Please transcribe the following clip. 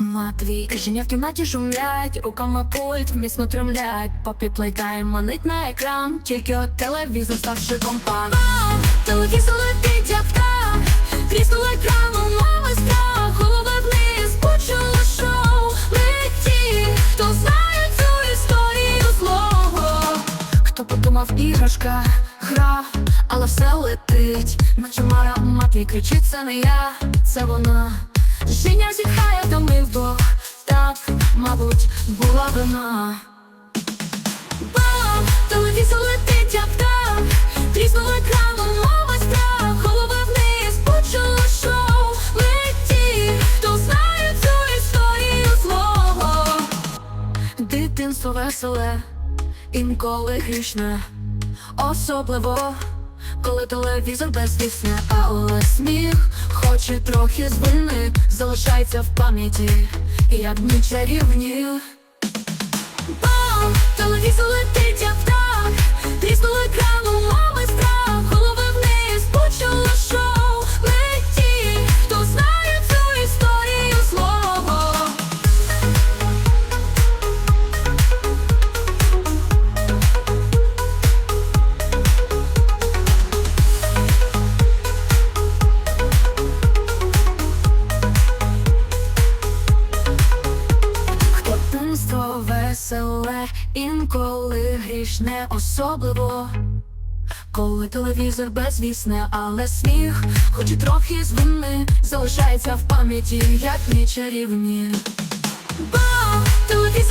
Матвій, криження в кімнаті шумлять, руками пульт міцно тремлять, Попі плейкає манить на екран, тільки от телевізор ставши компан. Бам! Телевізор летить як птах, крісло екрану, мами страх, вниз, почула шоу, леті, хто знає цю історію злого. Хто подумав іграшка, гра, але все летить, наче мара Матвій кричить, це не я, це вона. Женя зітхає, то ми вдвох, так, мабуть, була вина. Бам! Телевізор летить, як птах, тріснула екраном, мова страх, голова вниз, почула шоу, леті, хто знає цю історію злого. Дитинство веселе, інколи грішне, особливо, коли телевізор безвісне, але сміх, хоч і трохи звини, залишається в пам'яті, як дні чарівні. Інколи грішне, особливо. Коли телевізор безвісне, але сміх, хоч і трохи з вини, залишається в пам'яті, як нічарівні. Бо Телевізор